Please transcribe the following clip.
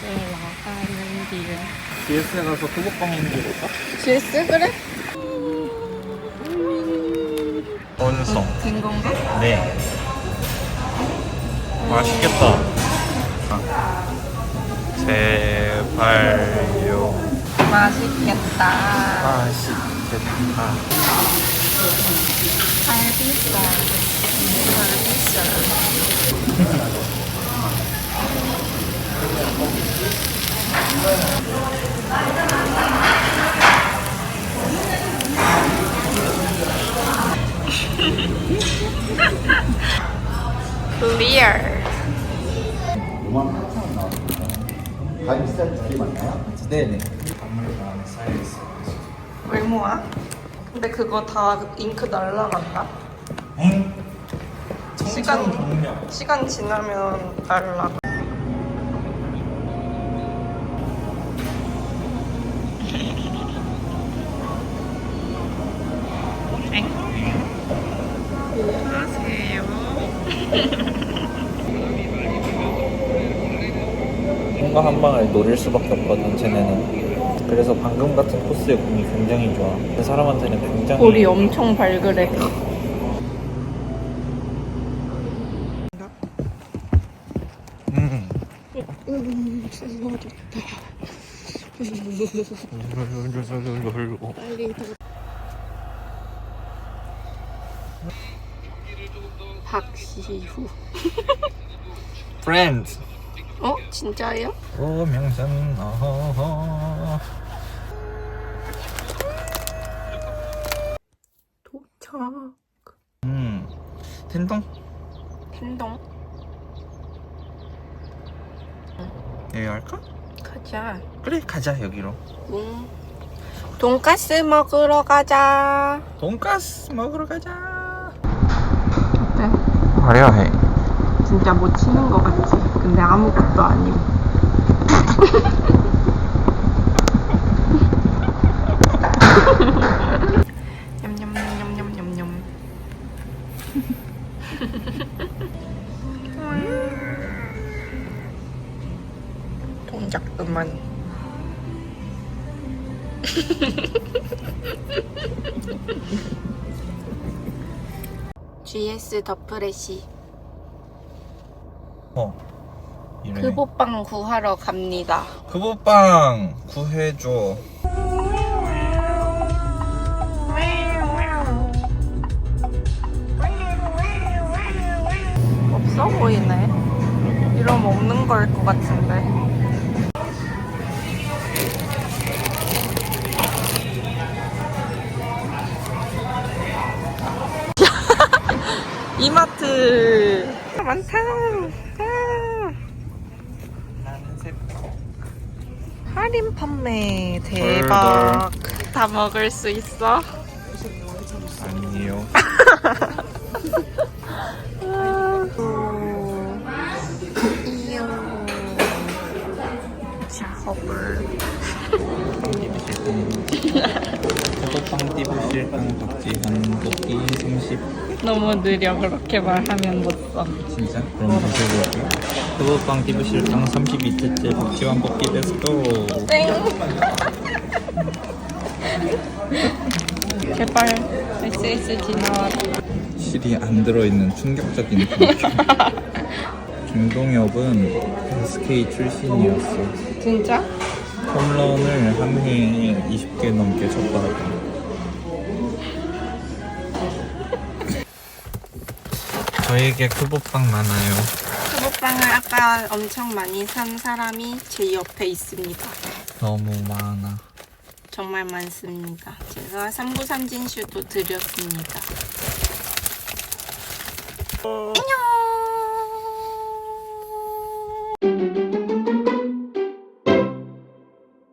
들어가는 길. GS에 가서 소복방 있는지 볼까? GS 그래? 원성. 된 건가? 네. 맛있겠다. 제발요. 맛있겠다. 맛있겠다. 갈비살. 갈비살. 클리어. 5만 8천 원 나왔습니다. 가입 세트 맞나요? 네네. 박물관 사이즈. 외모야? 근데 그거 다 잉크 날라간다. 엥? 시간-. 시간 지나면 날라가. 뭔가 한 방을 노릴 수밖에 없거든 쟤네는. 그래서 방금 같은 코스의 공이 굉장히 좋아. 그 사람한테는 굉장히 볼이 엄청 발그레. 음. 박시후. Friends. 어? 진짜예요? 오 명산 어허허. 도착. 음. 텐동? 텐동. 여기 갈까? 가자. 그래 가자 여기로. 응. 돈가스 먹으러 가자. 돈가스 먹으러 가자. 화려해. 진짜 못 치는 거 같지? 근데 아무것도 아니고. 냠냠냠냠냠냠. 동작 그만. GS 더 프레시. 어. 이래. 그보빵 구하러 갑니다. 그보빵 구해줘. 없어 보이네. 이러면 없는 걸 것 같은데. 이마트 많다. 아. 할인 판매 대박. 다 먹을 수 있어? 아니요. 작업을. 그보빵 띠부실 빵 박지 한 도끼 30. 너무 느려 그렇게 말하면 못 써. 진짜? 그럼 다시 해볼게요. 그보빵 띠부실 빵 32채째 박지환 뽑기 베스토. 땡. 제발 SSG 나와라. 실이 안 들어있는 충격적인. 김동엽은 SK 출신이었어. 진짜? 홈런을 한 해에 20개 넘게 쳤더라고. 저에게 크보빵 많아요. 크보빵을 아까 엄청 많이 산 사람이 제 옆에 있습니다. 너무 많아. 정말 많습니다. 제가 393 진슈도 드렸습니다. 안녕!